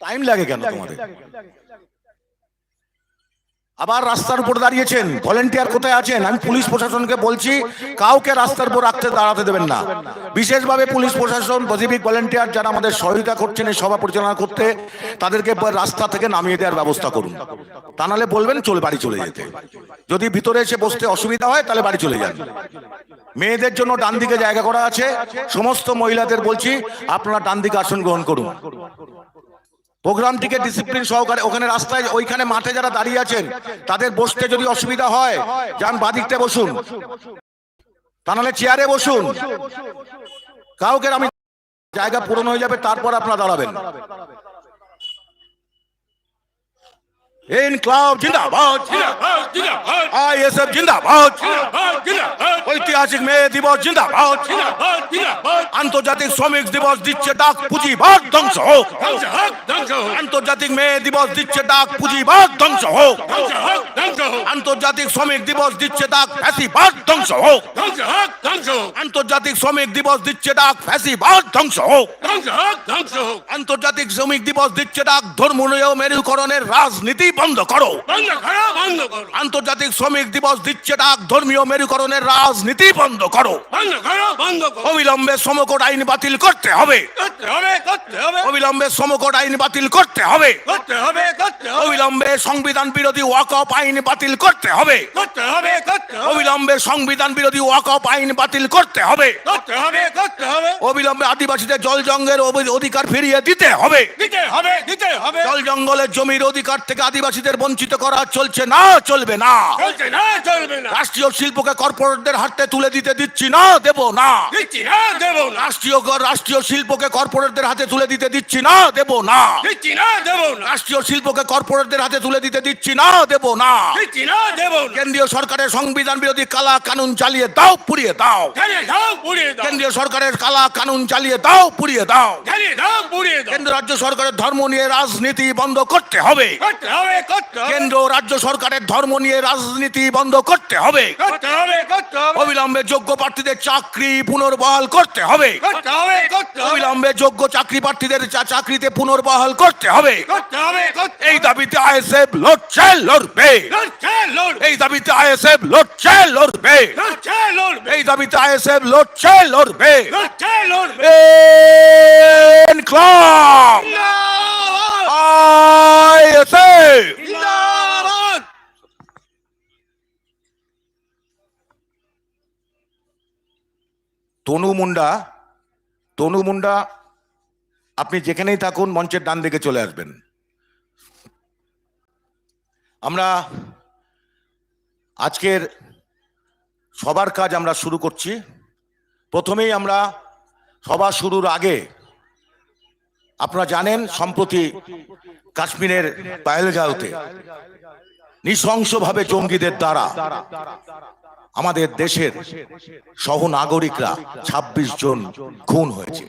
Time লাগে কেন তোমাদের? আবার রাস্তার উপর দাঁড়িয়েছেন। ভলেন্টিয়ার কোথায় আছেন? আমি পুলিশ প্রশাসনকে বলছি, কাউকে রাস্তার উপর রাখতে দাঁড়াতে দেবেন না। বিশেষভাবে পুলিশ প্রশাসন পজিটিভ ভলেন্টিয়ার যারা আমাদের সহযোগিতা করছেন, এই সভা পরিচালনা করতে, তাদেরকে রাস্তা থেকে নামিয়ে দেওয়ার ব্যবস্থা করুন। তা নাহলে বলবেন, চলে বাড়ি চলে যেতে। যদি ভিতরে এসে বসতে অসুবিধা হয়, তাহলে বাড়ি চলে যান। মেয়েদের জন্য ডান দিকে জায়গা করা আছে। সমস্ত মহিলাদের বলছি, আপনারা ডান দিকে আসন গ্রহণ করুন। প্রোগ্রামটিকে ডিসিপ্লিন সহকারে ওখানে রাস্তায় ওইখানে মাঠে যারা দাঁড়িয়ে আছেন, তাদের বসতে যদি অসুবিধা হয়, যান বাদিকতে বসুন। তা নাহলে চেয়ারে বসুন। কাউকে আমি জায়গা পূরণ হয়ে যাবে, তারপর আপনারা দাঁড়াবেন। ইনকলাব জিন্দাবাদ। আইএসএফ জিন্দাবাদ। ঐতিহাসিক মে দিবস জিন্দাবাদ। আন্তর্জাতিক শ্রমিক দিবস দিচ্ছে ডাক পুঁজিবাদ ধ্বংস হোক। আন্তর্জাতিক মে দিবস দিচ্ছে ডাক পুঁজিবাদ ধ্বংস হোক। আন্তর্জাতিক শ্রমিক দিবস দিচ্ছে ডাক ফ্যাসিবাদ ধ্বংস হোক। আন্তর্জাতিক শ্রমিক দিবস দিচ্ছে ডাক ফ্যাসিবাদ ধ্বংস হোক। আন্তর্জাতিক শ্রমিক দিবস দিচ্ছে ডাক ধর্মীয় মেরুকরণের রাজনীতি বন্ধ করো। আন্তর্জাতিক শ্রমিক দিবস দিচ্ছে ডাক ধর্মীয় মেরুকরণের রাজনীতি বন্ধ করো। অবিলম্বে সমকট আইন বাতিল করতে হবে। অবিলম্বে সমকট আইন বাতিল করতে হবে। অবিলম্বে সংবিধান বিরোধী ওয়াকফ আইন বাতিল করতে হবে। অবিলম্বে সংবিধান বিরোধী ওয়াকফ আইন বাতিল করতে হবে। অবিলম্বে আদিবাসীদের জল জঙ্গলের অবি- অধিকার ফিরিয়ে দিতে হবে। জল জঙ্গলের জমির অধিকার থেকে আদিবাসীদের বঞ্চিত করা চলছে না চলবে। না। রাষ্ট্রীয় শিল্পকে কর্পোরেটদের হাতে তুলে দিতে দিচ্ছি না দেব না। রাষ্ট্রীয় রাষ্ট্রীয় শিল্পকে কর্পোরেটদের হাতে তুলে দিতে দিচ্ছি না দেব না। রাষ্ট্রীয় শিল্পকে কর্পোরেটদের হাতে তুলে দিতে দিচ্ছি না দেব না। কেন্দ্রীয় সরকারের সংবিধান বিরোধী কালা কানুন চালিয়ে দাও পুড়িয়ে দাও। কেন্দ্রীয় সরকারের কালা কানুন চালিয়ে দাও পুড়িয়ে দাও। কেন্দ্র রাজ্য সরকারের ধর্ম নিয়ে রাজনীতি বন্ধ করতে হবে। কেন্দ্র রাজ্য সরকারের ধর্ম নিয়ে রাজনীতি বন্ধ করতে হবে। অবিলম্বে যোগ্য প্রার্থীদের চাকরি পুনর্বহাল করতে হবে। অবিলম্বে যোগ্য চাকরি প্রার্থীদের চাকরিতে পুনর্বহাল করতে হবে। এই দাবিতে আইএসএফ লড়ছে লড়বে। এই দাবিতে আইএসএফ লড়ছে লড়বে। এই দাবিতে আইএসএফ লড়ছে লড়বে। ইনকলাব। আইএসএফ। তনু মুন্ডা তনু মুন্ডা, আপনি যেখানেই থাকুন, মঞ্চের ডান দিকে চলে আসবেন। আমরা আজকের সবার কাজ আমরা শুরু করছি। প্রথমেই আমরা সভা শুরুর আগে, আপনারা জানেন, সম্প্রতি কাশ্মীরের পায়েলগাঁওতে নৃশংসভাবে জঙ্গিদের দ্বারা আমাদের দেশের সহ নাগরিকরা ২৬ জন খুন হয়েছে।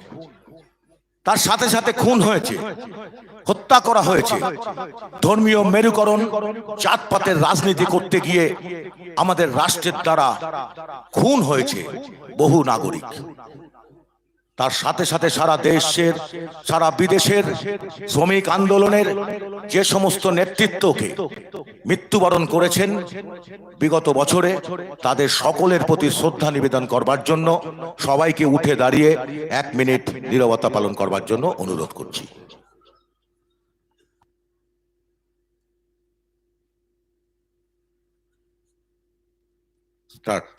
তার সাথে সাথে খুন হয়েছে, হত্যা করা হয়েছে। ধর্মীয় মেরুকরণ জাতপাতের রাজনীতি করতে গিয়ে আমাদের রাষ্ট্রের দ্বারা খুন হয়েছে বহু নাগরিক। তার সাথে সাথে সারা দেশের, সারা বিদেশের শ্রমিক আন্দোলনের যে সমস্ত নেতৃত্বকে মৃত্যুবরণ করেছেন বিগত বছরে তাদের সকলের প্রতি শ্রদ্ধা নিবেদন করবার জন্য সবাইকে উঠে দাঁড়িয়ে এক মিনিট নীরবতা পালন করবার জন্য অনুরোধ করছি। স্টার্ট।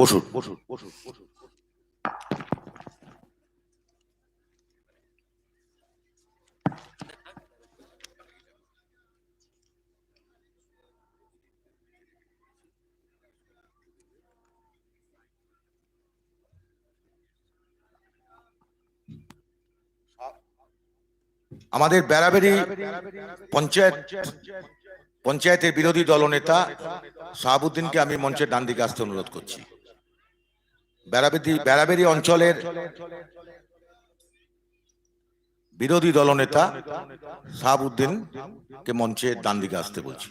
বসুন বসুন বসুন বসুন। আমাদের বেড়াবেড়ি পঞ্চায়েত, পঞ্চায়েতের বিরোধী দলনেতা শাহাবুদ্দিনকে আমি মঞ্চের ডান দিকে আসতে অনুরোধ করছি। বেড়াবেড়ি বেড়াবেড়ি অঞ্চলের বিরোধী দলনেতা সাহাবুদ্দিনকে মঞ্চে ডান দিকে আসতে বলছি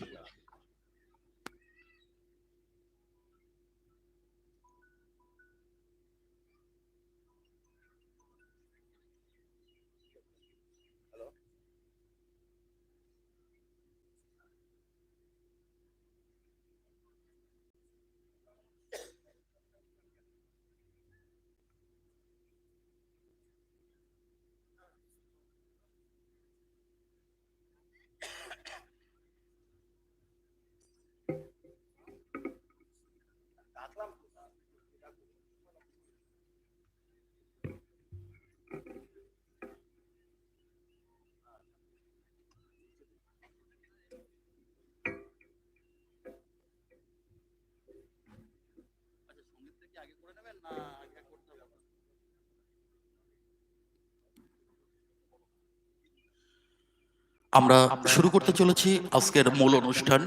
আমরা শুরু করতে চলেছি আজকের মূল অনুষ্ঠান।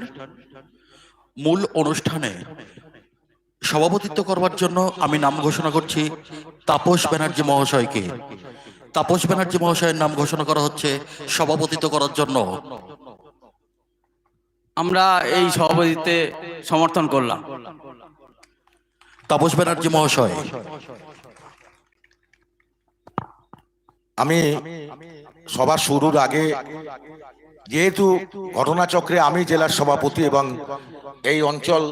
মূল অনুষ্ঠানে সভাপতিত্ব করবার জন্য আমি নাম ঘোষণা করছি তাপস ব্যানার্জি মহাশয়কে। তাপস ব্যানার্জি মহাশয়ের নাম ঘোষণা করা হচ্ছে সভাপতিত্ব করার জন্য। আমরা এই সভাপতিতে সমর্থন করলাম। তাপস ব্যানার্জি মহাশয়। আমি সবার শুরুর আগে যেহেতু ঘটনাচক্রে আমি জেলার সভাপতি এবং এই অঞ্চল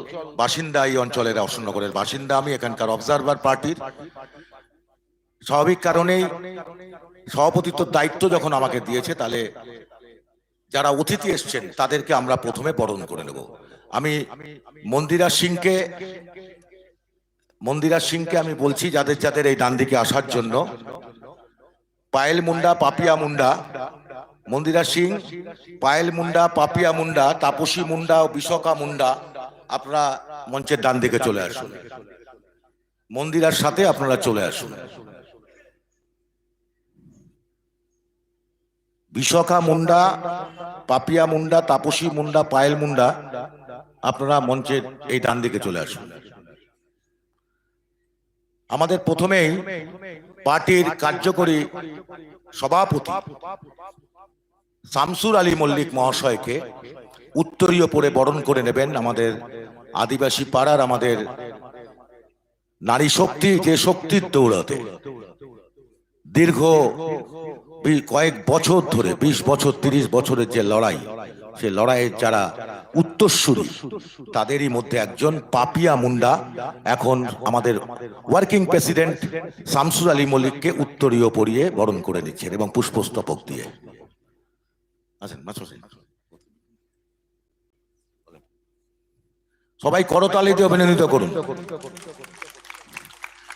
বাসিন্দা, এই অঞ্চলের অশোকনগরের বাসিন্দা, আমি এখানকার অবজারভার পার্টির স্বাভাবিক কারণেই সভাপতিত্ব দায়িত্ব যখন আমাকে দিয়েছে, তাহলে যারা অতিথি এসছেন, তাদেরকে আমরা প্রথমে বরণ করে নেব। আমি মন্দিরা সিংকে মন্দিরা সিংকে আমি বলছি, যাদের যাদের এই ডান দিকে আসার জন্য। পায়েল মুন্ডা, পাপিয়া মুন্ডা, মন্দিরা সিং, পায়েল মুন্ডা, পাপিয়া মুন্ডা, তাপসী মুন্ডা ও বিশকা মুন্ডা, আপনারা মঞ্চের ডান দিকে চলে আসুন। মন্দিরার সাথে আপনারা চলে আসুন। বিশকা মুন্ডা, পাপিয়া মুন্ডা, তাপসী মুন্ডা, পায়েল মুন্ডা, আপনারা মঞ্চের এই ডান দিকে চলে আসুন। আমাদের প্রথমেই পার্টির কার্যকরী সভাপতি শামসুর আলী মল্লিক মহাশয়কে উত্তরীয় পরে বরণ করে নেবেন আমাদের আদিবাসী পাড়ার আমাদের নারী শক্তি, যে শক্তির দৌড়াতে দীর্ঘ কয়েক বছর ধরে, বিশ বছর, তিরিশ বছরের যে লড়াই, সে লড়াইয়ের যারা উত্তরসূরি। তাদেরই মধ্যে একজন পাপিয়া মুন্ডা, এখন আমাদের ওয়ার্কিং প্রেসিডেন্ট শামসুর আলী মল্লিককে উত্তরীয় পরিয়ে বরণ করে নিচ্ছেন এবং পুষ্পস্তবক দিয়ে। আছেন সবাই করতালি দিয়ে অভিনন্দিত করুন।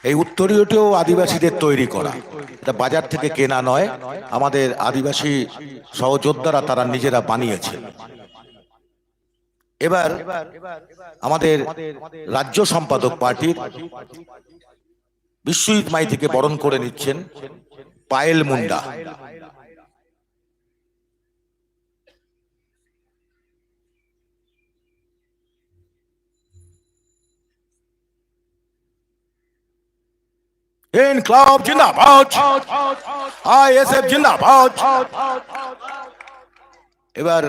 এই উত্তরীয়টিও আদিবাসীদের তৈরি করা। এটা বাজার থেকে কেনা নয়, আমাদের আদিবাসী সহযোদ্ধারা তারা নিজেরা বানিয়েছে এবার আমাদের রাজ্য সম্পাদক পার্টির বিশ্বজিৎ মাই থেকে বরণ করে নিচ্ছেন পায়েল মুন্ডা। ইনকলাব জিন্দাবাদ। আইএসএফ জিন্দাবাদ। এবার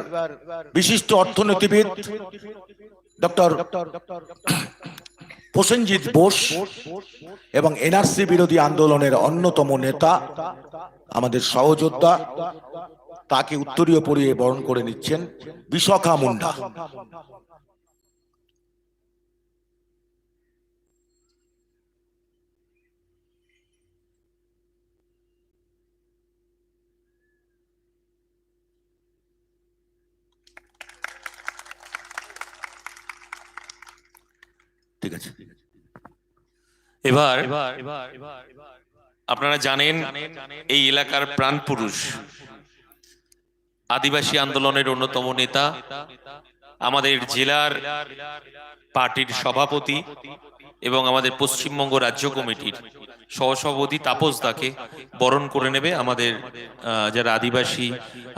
বিশিষ্ট অর্থনীতিবিদ ডক্টর প্রসেনজিৎ বোস এবং এনআরসি বিরোধী আন্দোলনের অন্যতম নেতা, আমাদের সহযোদ্ধা, তাকে উত্তরীয় পরিয়ে বরণ করে নিচ্ছেন বিশাখা মুন্ডা। ঠিক আছে। এবার আপনারা জানেন এই এলাকার প্রাণ পুরুষ, আদিবাসী আন্দোলনের অন্যতম নেতা, আমাদের জেলার পার্টির সভাপতি এবং আমাদের পশ্চিমবঙ্গ রাজ্য কমিটির সহসভাপতি তাপস দাকে বরণ করে নেবে। আমাদের যারা আদিবাসী,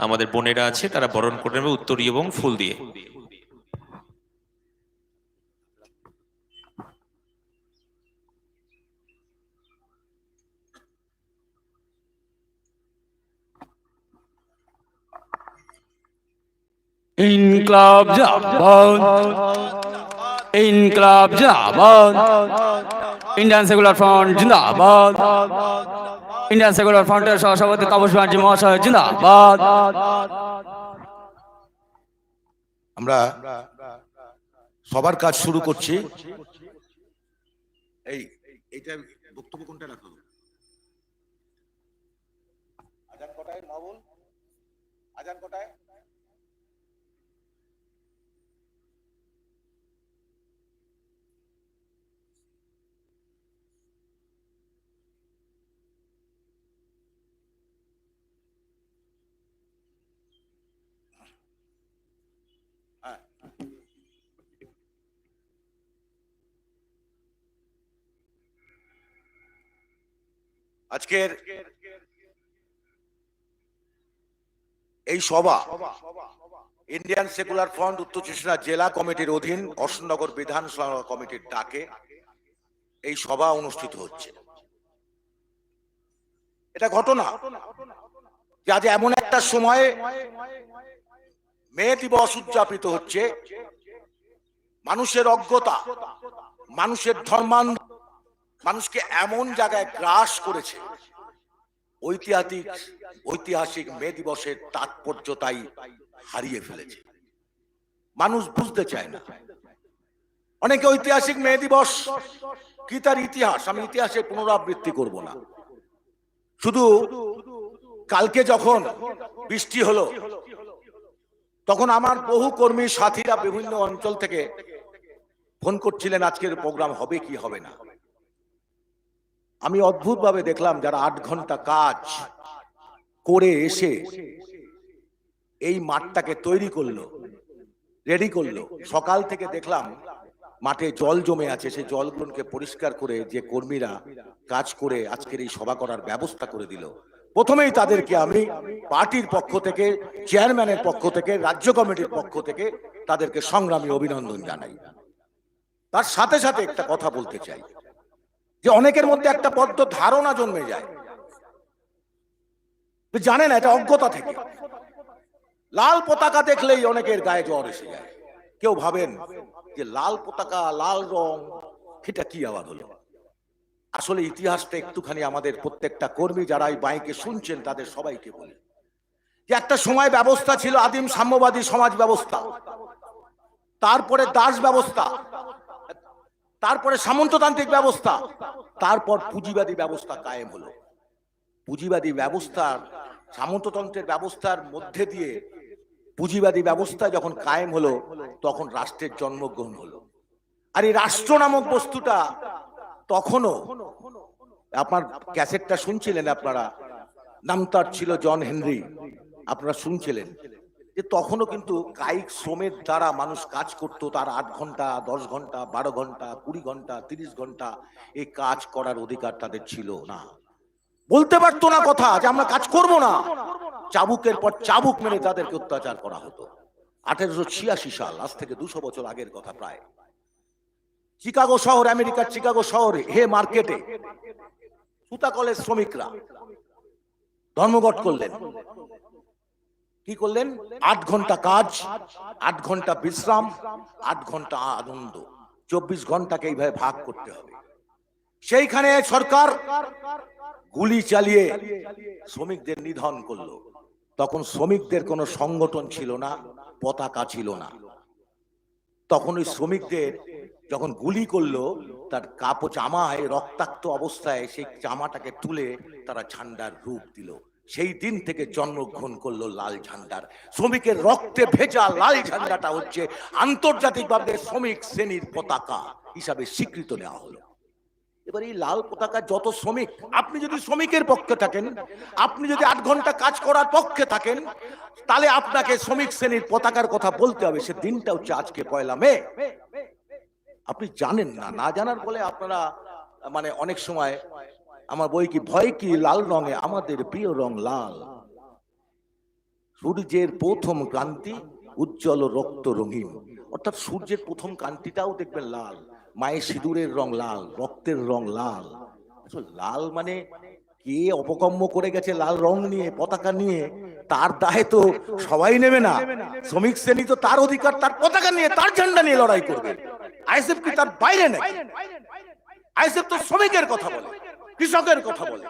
আমাদের বোনেরা আছে, তারা বরণ করে নেবে উত্তরী এবং ফুল দিয়ে। ইনকলাব জাবান। ইনকলাব জাবান। ইন্ডিয়ান সেকুলার ফ্রন্ট জিন্দাবাদ। ইন্ডিয়ান সেকুলার ফ্রন্টের সহসভাপতি তাপস ব্যানার্জি মহাশয় জিন্দাবাদ। আমরা সবার কাজ শুরু করছি। এই, এইটা বক্তব্য কোনটা রাখা? আজান কটায় আজান কটায়? আজকের এই সভা ইন্ডিয়ান সেকুলার ফ্রন্ট উত্তর চব্বিশ জেলা কমিটির অধীন অশোকনগর বিধানসভা কমিটির ডাকে এই সভা অনুষ্ঠিত হচ্ছে। এটা ঘটনা যে আজ এমন একটা সময়ে মে দিবস উদযাপিত হচ্ছে। মানুষের অজ্ঞতা, মানুষের ধর্মান্ধ মানুষকে এমন জায়গায় গ্রাস করেছে, ঐতিহাসিক ঐতিহাসিক মে দিবসের তাৎপর্যতাই হারিয়ে ফেলেছে। মানুষ বুঝতে চায় না। অনেকে ঐতিহাসিক মে দিবস কি তার ইতিহাস, আমি ইতিহাসের পুনরাবৃত্তি করব না। শুধু কালকে যখন বৃষ্টি হলো, তখন আমার বহু কর্মী সাথীরা বিভিন্ন অঞ্চল থেকে ফোন করছিলেন, আজকের প্রোগ্রাম হবে কি হবে না। আমি অদ্ভুতভাবে দেখলাম যারা আট ঘণ্টা কাজ করে এসে এই মাঠটাকে তৈরি করল, রেডি করল। সকাল থেকে দেখলাম মাঠে জল জমে আছে, সেই জলগুলোকে পরিষ্কার করে যে কর্মীরা কাজ করে আজকের এই সভা করার ব্যবস্থা করে দিল। প্রথমেই তাদেরকে আমি পার্টির পক্ষ থেকে, চেয়ারম্যানের পক্ষ থেকে, রাজ্য কমিটির পক্ষ থেকে তাদেরকে সংগ্রামী অভিনন্দন জানাই। তার সাথে সাথে একটা কথা বলতে চাই। যে অনেকের মধ্যে একটা বদ্ধ ধারণা জন্মে যায়। জানে না এটা অজ্ঞতা থেকে। লাল পতাকা দেখলেই অনেকের গায়ে জ্বর এসে যায়। কেউ ভাবেন যে লাল পতাকা, লাল রং, এটা কি আবার হলো? আসলে ইতিহাসটা একটুখানি আমাদের প্রত্যেকটা কর্মী যারা এই বাইকে শুনছেন তাদের সবাইকে বলি। যে একটা সময় ব্যবস্থা ছিল আদিম সাম্যবাদী সমাজ ব্যবস্থা। তারপরে দাস ব্যবস্থা। তারপরে সামন্ততান্ত্রিক ব্যবস্থা, তারপর পুঁজিবাদী ব্যবস্থা কায়েম হলো। পুঁজিবাদী ব্যবস্থার, সামন্ততন্ত্রের ব্যবস্থার মধ্যে দিয়ে পুঁজিবাদী ব্যবস্থা যখন কায়েম হলো, তখন রাষ্ট্রের জন্মগ্রহণ হলো। আর এই রাষ্ট্র নামক বস্তুটা তখনও, আপনার ক্যাসেটটা শুনছিলেন আপনারা? নাম তার ছিল জন হেনরি। আপনারা শুনছিলেন? যে তখনও কিন্তু কায়িক শ্রমের দ্বারা মানুষ কাজ করত, তার আট ঘণ্টা, দশ ঘণ্টা, বারো ঘণ্টা, কুড়ি ঘণ্টা, তিরিশ ঘণ্টা এই কাজ করার অধিকার তাদের ছিল না। বলতে পারতো না কথা যে আমরা কাজ করব না। চাবুকের পর চাবুক মেরে তাদেরকে অত্যাচার করা হতো। আঠেরোশো ছিয়াশি সাল, আজ থেকে দুশো বছর আগের কথা প্রায়। চিকাগো শহর, আমেরিকার চিকাগো শহরে, হে মার্কেটে সুতা কলেজ শ্রমিকরা, ধর্মঘট করলেন। কি করলেন? আট ঘণ্টা কাজ আট ঘণ্টা বিশ্রাম আট ঘণ্টা আনন্দ। চব্বিশ ঘন্টাকে এইভাবে ভাগ করতে হবে। সেইখানে সরকার গুলি চালিয়ে শ্রমিকদের নিধন করল। তখন শ্রমিকদের কোনো সংগঠন ছিল না, পতাকা ছিল না। তখন ওই শ্রমিকদের যখন গুলি করল, তার কাপড় জামায় রক্তাক্ত অবস্থায় সেই জামাটাকে তুলে তারা ঝান্ডার রূপ দিল। সেই দিন থেকে জন্মগ্রহণ করল লাল ঝান্ডার। শ্রমিকের রক্তে ভেজা লাল ঝান্ডাটা হচ্ছে আন্তর্জাতিকভাবে শ্রমিক শ্রেণির পতাকা হিসাবে স্বীকৃত নেওয়া হলো। এবার এই লাল পতাকা যত শ্রমিক, আপনি যদি শ্রমিকের পক্ষে থাকেন, আপনি যদি আট ঘণ্টা কাজ করার পক্ষে থাকেন, তাহলে আপনাকে শ্রমিক শ্রেণির পতাকার কথা বলতে হবে। সে দিনটা হচ্ছে আজকে পয়লা মে। আপনি জানেন না না জানার ফলে আপনারা মানে অনেক সময় আমার বই কি ভয় কি লাল রঙে? আমাদের প্রিয় রং লাল। সূর্যের প্রথম কান্তি উজ্জ্বল রক্ত রঙিন। অর্থাৎ সূর্যের প্রথম কান্তিটাও দেখবেন লাল। মায়ের সিঁদুরের রং লাল, রক্তের রং লাল। লাল মানে কে অপকম্ম করে গেছে লাল রং নিয়ে, পতাকা নিয়ে? তার দায়ে তো সবাই নেবে না। শ্রমিক শ্রেণি তো তার অধিকার, তার পতাকা নিয়ে, তার ঝান্ডা নিয়ে লড়াই করবে। আইএসএফ কি তার বাইরে নেই? আইএসএফ তো শ্রমিকের কথা বলে। কৃষকের কথা বলে।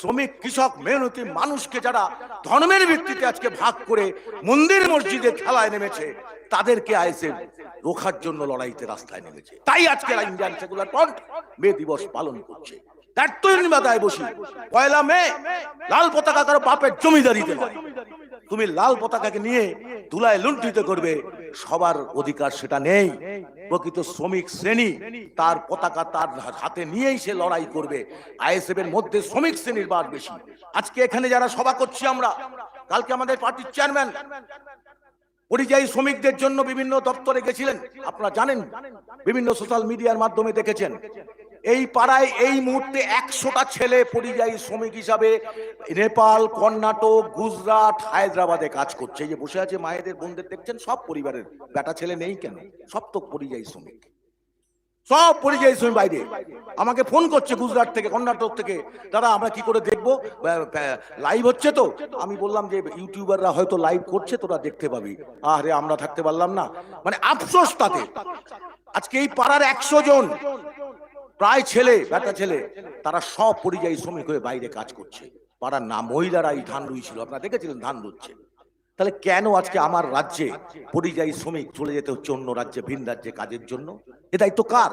শ্রমিক, কৃষক, মেহনতি মানুষকে যারা ধর্মের ভিত্তিতে আজকে ভাগ করে মন্দির, মসজিদে খেলায় নেমেছে, তাদেরকে আইএসএফ রোখার জন্য লড়াইতে রাস্তায় নেমেছে। তাই আজকে ইন্ডিয়ান সেকুলার ফ্রন্ট মে দিবস পালন করছে। দায়িত্বহীনবাদায় বসি। পয়লা মে, লাল পতাকা কারও বাপের জমিদারিতে তুমি লাল পতাকাকে নিয়ে তুলায় লুণ্ঠিত করবে সবার অধিকার সেটা নেই। প্রকৃত শ্রমিক শ্রেণি, তার পতাকা তার হাতে নিয়েই সে লড়াই করবে। আইএসএফ এর মধ্যে শ্রমিক শ্রেণির বাদ বেশি। আজকে এখানে যারা সভা করছি আমরা, কালকে আমাদের পার্টির চেয়ারম্যান, পরিযায়ী শ্রমিকদের জন্য বিভিন্ন দপ্তরে গেছিলেন। আপনারা জানেন, বিভিন্ন সোশ্যাল মিডিয়ার মাধ্যমে দেখেছেন। এই পাড়ায় এই মুহূর্তে একশোটা ছেলে পরিযায়ী শ্রমিক হিসাবে নেপাল, কর্ণাটক, গুজরাট, হায়দ্রাবাদে কাজ করছে। এই যে বসে আছে মায়েদের বোনদের, দেখছেন? সব পরিবারের বেটা ছেলে নেই কেন? সব তো পরিযায়ী শ্রমিক। সব পরিযায়ী শ্রমিক বাইরে। আমাকে ফোন করছে গুজরাট থেকে, কর্ণাটক থেকে। দাদা, আমরা কি করে দেখব? লাইভ হচ্ছে তো? আমি বললাম যে, ইউটিউবাররা হয়তো লাইভ করছে, তোরা দেখতে পাবি। আরে আমরা থাকতে পারলাম না। মানে আফসোস তাতে। আজকে এই পাড়ার একশো জন প্রায় ছেলে বেটা ছেলে, তারা সব পরিযায়ী শ্রমিক হয়ে বাইরে কাজ করছে। পাড়ার না মহিলারাই ধান রুইছিল। আপনারা দেখেছিলেন ধান রুচ্ছে। তাহলে কেন আজকে আমার রাজ্যে পরিযায়ী শ্রমিক চলে যেতে হচ্ছে অন্য রাজ্যে, ভিন রাজ্যে কাজের জন্য? এ দায়িত্ব কার?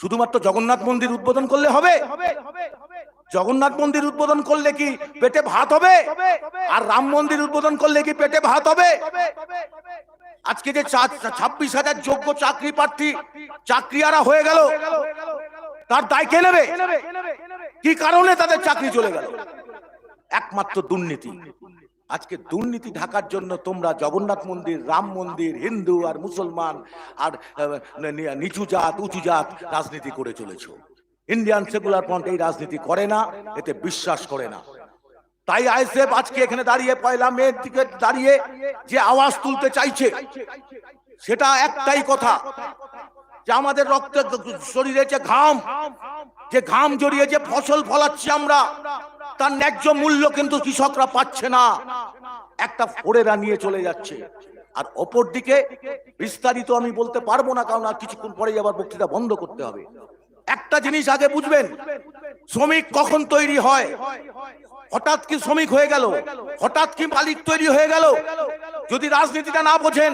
শুধুমাত্র জগন্নাথ মন্দির উদ্বোধন করলে হবে? জগন্নাথ মন্দির উদ্বোধন করলে কি পেটে ভাত হবে? আর রাম মন্দির উদ্বোধন করলে কি পেটে ভাত হবে? আজকে যে ছাব্বিশ হাজার যোগ্য চাকরি প্রার্থী, চাকরিয়ারা হয়ে গেল। তার দায় কে নেবে? কি কারণে তাদের চাকরি চলে গেল? একমাত্র দুর্নীতি। আজকে দুর্নীতি ঢাকার জন্য তোমরা জগন্নাথ মন্দির, রাম মন্দির, হিন্দু আর মুসলমান আর নিচু জাত, উঁচু জাত রাজনীতি করে চলেছ। ইন্ডিয়ান সেকুলার ফ্রন্ট এই রাজনীতি করে না, এতে বিশ্বাস করে না। তাই আইসেফ আজকে এখানে দাঁড়িয়ে, পয়লা মেয়ের দিকে দাঁড়িয়ে যে আওয়াজ তুলতে চাইছে, সেটা একটাই কথা। যে আমাদের রক্ত শরীরে যে ঘাম যে ঘাম জড়িয়ে যে ফসল ফলাচ্ছি আমরা। তার ন্যায্য মূল্য কিন্তু কৃষকরা পাচ্ছে না। একটা ফোরেরা নিয়ে চলে যাচ্ছে। আর অপর দিকে বিস্তারিত আমি বলতে পারব না, কারণ আর কিছুক্ষণ পরেই আবার বক্তৃতা বন্ধ করতে হবে। একটা জিনিস আগে বুঝবেন, শ্রমিক কখন তৈরি হয়? হঠাৎ কি শ্রমিক হয়ে গেল? হঠাৎ কি মালিক তৈরি হয়ে গেল? যদি রাজনীতিটা না বোঝেন,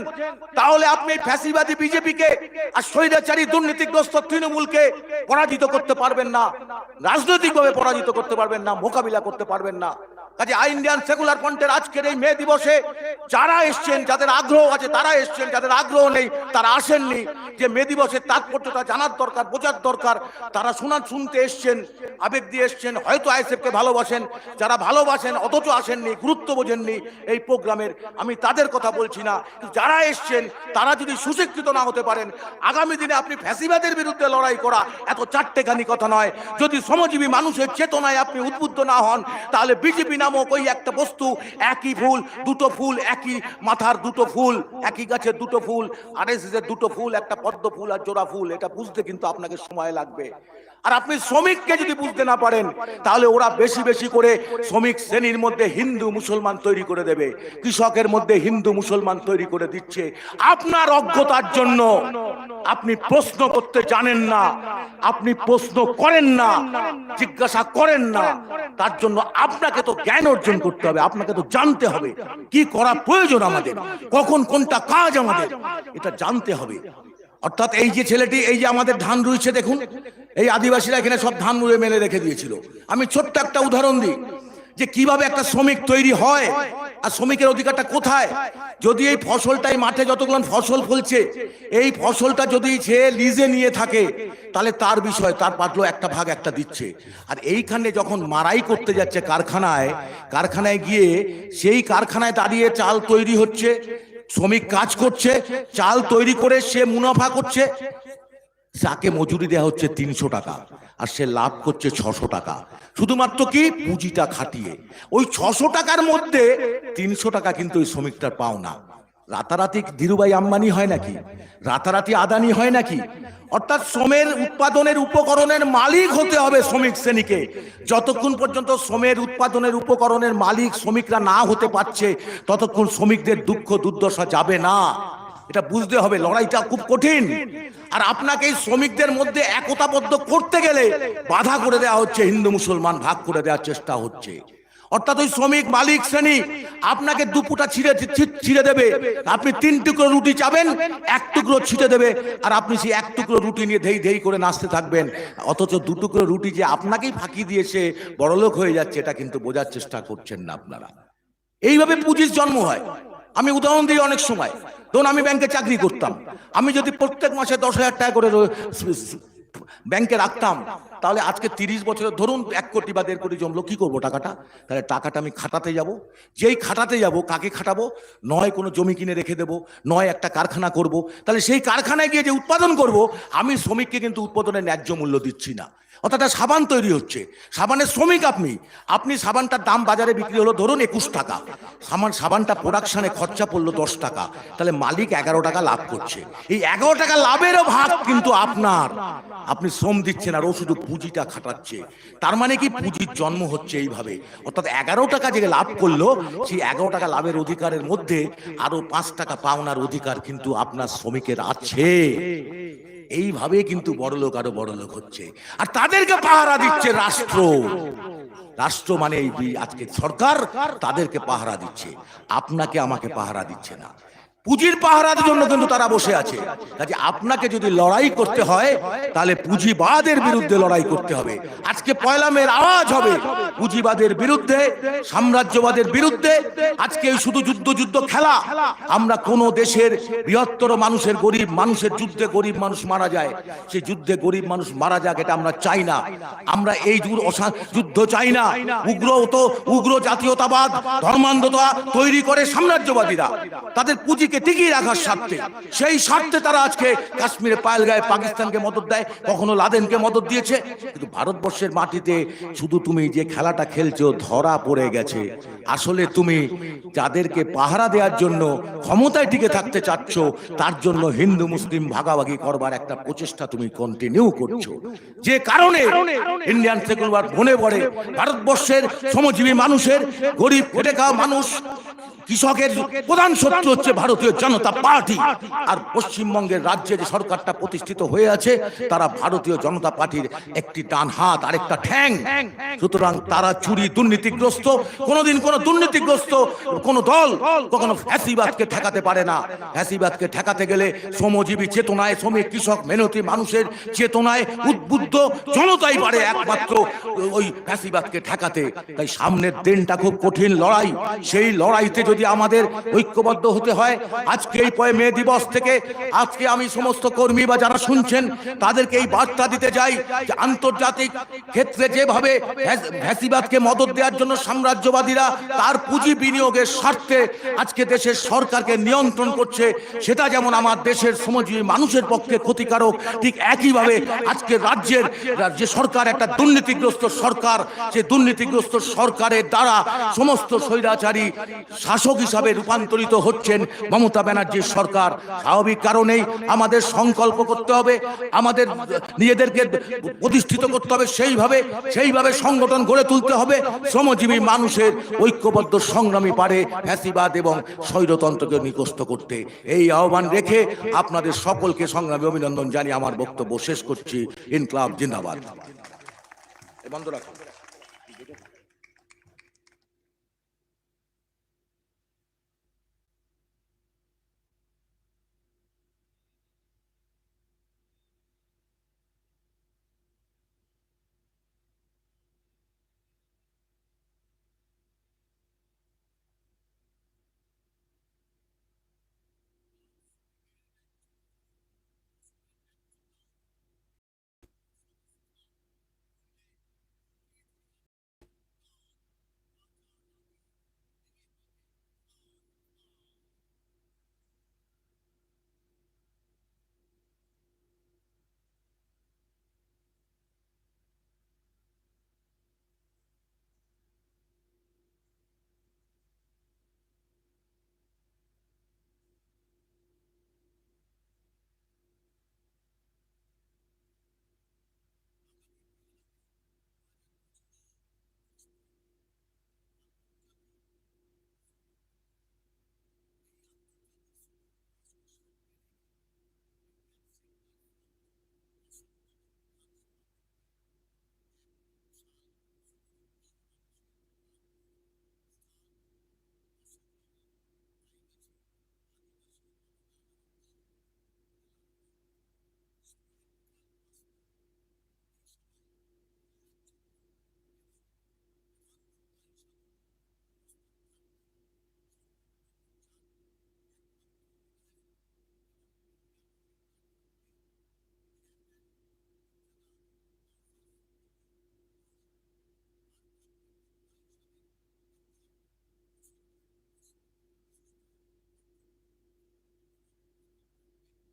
তাহলে আপনি ফ্যাসিবাদী বিজেপিকে আর স্বৈরাচারী দুর্নীতিগ্রস্ত তৃণমূলকে পরাজিত করতে পারবেন না, রাজনৈতিকভাবে পরাজিত করতে পারবেন না, মোকাবিলা করতে পারবেন না। কাজে আই ইন্ডিয়ান সেকুলার ফ্রন্টের আজকের এই মে দিবসে যারা এসছেন, যাদের আগ্রহ আছে, তারা এসছেন, যাদের আগ্রহ নেই, তারা আসেননি। যে মে দিবসের তাৎপর্যটা জানার দরকার, বোঝার দরকার, তারা শোনার শুনতে এসছেন, আবেগ দিয়ে এসছেন, হয়তো আইএসএফকে ভালোবাসেন, যারা ভালোবাসেন, অথচ আসেননি, গুরুত্ব বোঝেননি এই প্রোগ্রামের। আমি তাদের কথা বলছি না যারা এসছেন, তারা যদি সুশিক্ষিত না হতে পারেন, আগামী দিনে আপনি ফ্যাসিবাদের বিরুদ্ধে লড়াই করা এত চারটেখানি কথা নয়। যদি শ্রমজীবী মানুষের চেতনায় আপনি উদ্বুদ্ধ না হন, তাহলে বিজেপি নামক ওই একটা বস্তু, একই ফুল, দুটো ফুল, একই মাথার দুটো ফুল, একই গাছের দুটো ফুল, আর দুটো ফুল, একটা পদ্ম ফুল আর জোড়া ফুল, এটা বুঝতে কিন্তু আপনাকে সময় লাগবে। আর আপনি শ্রমিককে যদি বুঝতে না পারেন, তাহলে ওরা বেশি বেশি করে শ্রমিক শ্রেণির মধ্যে হিন্দু মুসলমান তৈরি করে দেবে। কৃষকের মধ্যে হিন্দু মুসলমান তৈরি করে দিচ্ছে। আপনার অজ্ঞতার জন্য আপনি প্রশ্ন করতে জানেন না, আপনি প্রশ্ন করেন না, জিজ্ঞাসা করেন না। তার জন্য আপনাকে তো জ্ঞান অর্জন করতে হবে, আপনাকে তো জানতে হবে। কি করা প্রয়োজন আমাদের? কখন কোনটা কাজ আমাদের? এটা জানতে হবে। অর্থাৎ এই যে ছেলেটি, এই যে আমাদের ধান রুইছে, দেখুন, এই আদিবাসীরা এখানে সব ধান রুয়ে মেলে রেখে দিয়েছিল। আমি ছোট্ট একটা উদাহরণ দিই, যে কীভাবে একটা শ্রমিক তৈরি হয় আর শ্রমিকের অধিকারটা কোথায়? যদি এই ফসলটাই মাঠে যতগুলো ফসল ফলছে, এই ফসলটা যদি সে লিজে নিয়ে থাকে, তাহলে তার বিষয়, তার পাতলো একটা ভাগ একটা দিচ্ছে। আর এইখানে যখন মারাই করতে যাচ্ছে কারখানায় কারখানায় গিয়ে সেই কারখানায় দাঁড়িয়ে চাল তৈরি হচ্ছে শ্রমিক কাজ করছে, চাল তৈরি করে সে মুনাফা করছে। তাকে মজুরি দেওয়া হচ্ছে তিনশো টাকা আর সে লাভ করছে ছশো টাকা। শুধুমাত্র কি? পুঁজিটা খাটিয়ে। ওই ছশো টাকার মধ্যে তিনশো টাকা কিন্তু ওই শ্রমিকটা পাও না রাতারাতি ধীরুভাই আম্বানি হয় নাকি? রাতারাতি আদানি হয় নাকি? অর্থাৎ শ্রমের উৎপাদনের উপকরণের মালিক হতে হবে শ্রমিক শ্রেণীকে। যতক্ষণ পর্যন্ত শ্রমের উৎপাদনের উপকরণের মালিক শ্রমিকরা না হতে পারছে, ততক্ষণ শ্রমিকদের দুঃখ দুর্দশা যাবে না। এটা বুঝতে হবে, লড়াইটা খুব কঠিন। আর আপনাকে এই শ্রমিকদের মধ্যে একতাবদ্ধ করতে গেলে বাধা করে দেওয়া হচ্ছে, হিন্দু মুসলমান ভাগ করে দেওয়ার চেষ্টা হচ্ছে। অর্থাৎ ওই শ্রমিক মালিক শ্রেণি আপনাকে দুপুটা ছিঁড়ে ছিঁড়ে দেবে। আপনি তিন টুকরো রুটি চাবেন, এক টুকরো ছিঁড়ে দেবে। আর আপনি সেই এক টুকরো রুটি নিয়ে ধেই ধেই করে নাচতে থাকবেন। অথচ দু টুকরো রুটি যে আপনাকেই ফাঁকি দিয়েছে, বড়লোক হয়ে যাচ্ছে, এটা কিন্তু বোঝার চেষ্টা করছেন না আপনারা। এইভাবে পুঁজির জন্ম হয়। আমি উদাহরণ দিই অনেক সময়। ধরুন আমি ব্যাংকে চাকরি করতাম। আমি যদি প্রত্যেক মাসে দশ হাজার টাকা করে ব্যাংকে রাখতাম তাহলে আজকে তিরিশ বছরে ধরুন এক কোটি বা দেড় কোটি জমলো কি করব টাকাটা? তাহলে টাকাটা আমি খাটাতে যাব। যেই খাটাতে যাব, কাকে খাটাবো? নয় কোনো জমি কিনে রেখে দেবো, নয় একটা কারখানা করব। তাহলে সেই কারখানায় গিয়ে যে উৎপাদন করব, আমি শ্রমিককে কিন্তু উৎপাদনের ন্যায্য মূল্য দিচ্ছি না। অর্থাৎ সাবান তৈরি হচ্ছে। সাবানের শ্রমিক আপনি। আপনি সাবানটার দাম বাজারে বিক্রি হলো ধরুন একুশ টাকা। সামান সাবানটা প্রোডাকশনে খরচা পড়ল দশ টাকা। তাহলে মালিক এগারো টাকা লাভ করছে। এই এগারো টাকা লাভেরও ভাগ কিন্তু আপনার। আপনি শ্রম দিচ্ছেন আর ও শুধু পুঁজিটা খাটাচ্ছে। তার মানে কি পুঁজির জন্ম হচ্ছে এইভাবে। অর্থাৎ এগারো টাকা যে লাভ করল, সেই এগারো টাকা লাভের অধিকারের মধ্যে আরও পাঁচ টাকা পাওনার অধিকার কিন্তু আপনার শ্রমিকের আছে। এইভাবে কিন্তু বড়লোক আরও বড়লোক হচ্ছে। আর তাদেরকে পাহারা দিচ্ছে রাষ্ট্র। রাষ্ট্র মানে আজকে সরকার, তাদেরকে পাহারা দিচ্ছে। আপনাকে আমাকে পাহারা দিচ্ছে না। পুঁজির পাহারার জন্য কিন্তু তারা বসে আছে। কাজে আপনাকে যদি লড়াই করতে হয়, তাহলে পুঁজিবাদের বিরুদ্ধে লড়াই করতে হবে। আজকে পয়লা মেয়ের আওয়াজ হবে পুঁজিবাদের বিরুদ্ধে, সাম্রাজ্যবাদের বিরুদ্ধে। আজকে শুধু যুদ্ধ যুদ্ধ খেলা। আমরা কোন দেশের বৃহত্তর মানুষের গরিব মানুষের যুদ্ধে গরিব মানুষ মারা যায়। সেই যুদ্ধে গরিব মানুষ মারা যাক, এটা আমরা চাই না। আমরা এই যুদ্ধ চাই না। উগ্র তো উগ্র জাতীয়তাবাদ, ধর্মান্ধতা তৈরি করে সাম্রাজ্যবাদীরা। তাদের পুঁজিকে টিকিয়ে রাখার স্বার্থে। সেই স্বার্থে তারা আজকে কাশ্মীরে পায়েল গায়ে পাকিস্তানকে মদত দেয়, কখনো লাদেনকে মদত দিয়েছে। কিন্তু ভারতবর্ষের মাটিতে শুধু তুমি যে খেলাটা খেলছো, ধরা পড়ে গেছে। আসলে তুমি যাদেরকে পাহারা দেওয়ার জন্য ক্ষমতায় টিকে থাকতে চাচ্ছ, তার জন্য হিন্দু, মুসলিম ভাগাভাগি করবার একটা প্রচেষ্টা তুমি কন্টিনিউ করছ। যে কারণে ইন্ডিয়ান সেকুলার মনে পড়ে, ভারতবর্ষের শ্রমজীবী মানুষের গরিব খেটে খাওয়া মানুষ, কৃষকের প্রধান শত্রু হচ্ছে ভারতীয় জনতা পার্টি। আর পশ্চিমবঙ্গের রাজ্যে যে সরকারটা প্রতিষ্ঠিত হয়ে আছে, তারা ভারতীয় জনতা পার্টির একটি ডান হাত আর একটা ঠ্যাং। সুতরাং তারা চুরি দুর্নীতিগ্রস্ত। কোনোদিন কোনো দুর্নীতিগ্রস্ত কোন দল কখনো ফ্যাসিবাদকে ঠেকাতে পারে না। ফ্যাসিবাদকে ঠেকাতে গেলে শ্রমজীবী চেতনায়, শ্রমিক, কৃষক, মেহনতি মানুষের চেতনায় উদ্বুদ্ধ জনতাই পারে একমাত্র ওই ফ্যাসিবাদকে ঠেকাতে। তাই সামনের দিনটা খুব কঠিন লড়াই। সেই লড়াইতে যদি আমাদের ঐক্যবদ্ধ হতে হয় আজকে এই পয় মে দিবস থেকে আজকে আমি সমস্ত কর্মী বা যারা শুনছেন, তাদেরকে এই বার্তা দিতে যাই যে আন্তর্জাতিক ক্ষেত্রে যেভাবে ফ্যাসিবাদকে মদত দেওয়ার জন্য সাম্রাজ্যবাদীরা তার পুঁজি বিনিয়োগের স্বার্থে আজকে দেশের সরকারকে নিয়ন্ত্রণ করছে, সেটা যেমন আমার দেশের শ্রমজীবী মানুষের পক্ষে ক্ষতিকারক, ঠিক একইভাবে আজকে রাজ্যের যে সরকার, একটা দুর্নীতিগ্রস্ত সরকার যে দুর্নীতিগ্রস্ত সরকারের দ্বারা সমস্ত স্বৈরাচারী শাসক হিসাবে রূপান্তরিত হচ্ছেন মমতা ব্যানার্জির সরকার। স্বাভাবিক কারণেই আমাদের সংকল্প করতে হবে, আমাদের নিজেদেরকে প্রতিষ্ঠিত করতে হবে, সেইভাবে সেইভাবে সংগঠন গড়ে তুলতে হবে। শ্রমজীবী মানুষের ঐক্যবদ্ধ সংগ্রামী পারে ফ্যাসিবাদ এবং স্বৈরতন্ত্রকে নিকস্ত করতে। এই আহ্বান রেখে আপনাদের সকলকে সংগ্রামী অভিনন্দন জানিয়ে আমার বক্তব্য শেষ করছি। ইনকলাব জিন্দাবাদ। বন্ধ রাখুন।